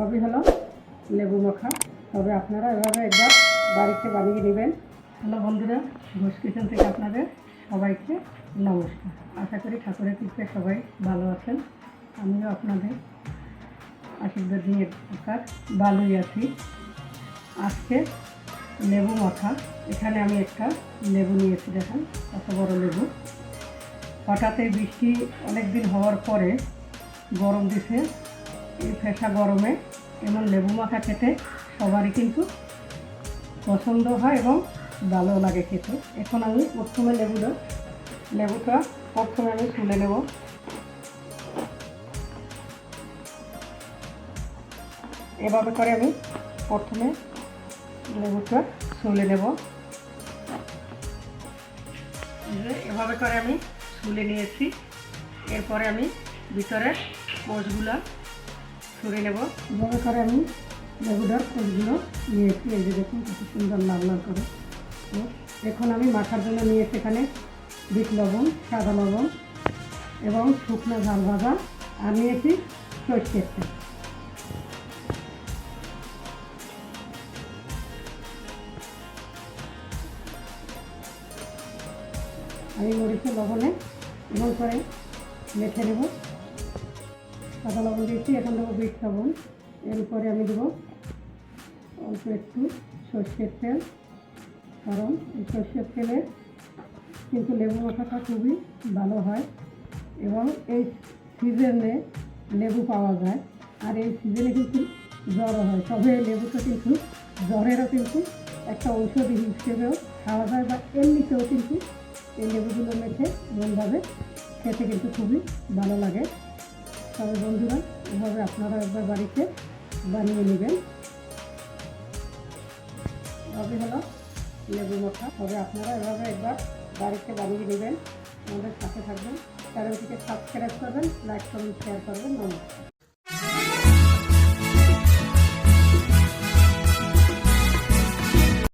সবই হলো লেবু মাখা। তবে আপনারা এভাবে একবার বাড়িতে বানিয়ে নেবেন। হ্যালো বন্ধুরা, ঘোষ কিচেন থেকে আপনাদের সবাইকে নমস্কার। আশা করি ঠাকুরের কৃপে সবাই ভালো আছেন। আমিও আপনাদের আশীর্বাদ নিয়ে থাকার ভালোই আছি। আজকে লেবু মাখা। এখানে আমি একটা লেবু নিয়েছি, দেখেন, কত বড় লেবু। হঠাৎ বৃষ্টি অনেক দিন হওয়ার পরে গরম দিছে। এই ফেসা গরমে এমন লেবু মাখা খেতে সবারই কিন্তু পছন্দ হয় এবং ভালো লাগে খেতে। এখন আমি প্রথমে লেবুটা লেবুটা প্রথমে আমি তুলে নেব। এভাবে করে আমি প্রথমে লেবুটা ছুলে নেব। এভাবে করে আমি ছুলে নিয়েছি। এরপরে আমি ভিতরের কোষগুলো ছুলে নেব। এভাবে করে আমি লেবুটার কোষগুলো নিয়েছি এই যে দেখুন কত সুন্দর লাল লাল করে। তো এখন আমি মাখার জন্য নিয়েছি এখানে বিট লবণ, সাদা লবণ এবং শুকনো ঝাল ভাজা আর নিয়েছি সর্ষের আমি মরিচের লবণে এমন করে মেখে নেব। সাদা লবণ দিয়েছি, এখন দেবো বিট লবণ। এরপরে আমি দেবো অল্প একটু সর্ষের তেল, কারণ এই সর্ষের তেলে কিন্তু লেবু মাখাটা খুবই ভালো হয় এবং এই সিজনে লেবু পাওয়া যায়। আর এই সিজনে কিন্তু জ্বরও হয়, তবে লেবুটা কিন্তু জ্বরেরও কিন্তু একটা ঔষধি হিসেবেও খাওয়া যায় বা এমনিতেও কিন্তু এই লেবুগুলো মেখে এমনভাবে খেতে কিন্তু খুবই ভালো লাগে। তবে বন্ধুরা, এভাবে আপনারা একবার বাড়িতে বানিয়ে নেবেন। তবে হলো লেবু মাখা তবে আপনারা এভাবে একবার বাড়িতে বানিয়ে নেবেন। আমাদের সাথে থাকবেন। চ্যানেলটিকে সাবস্ক্রাইব করবেন, লাইক করবেন শেয়ার করবেন। নমস্কার।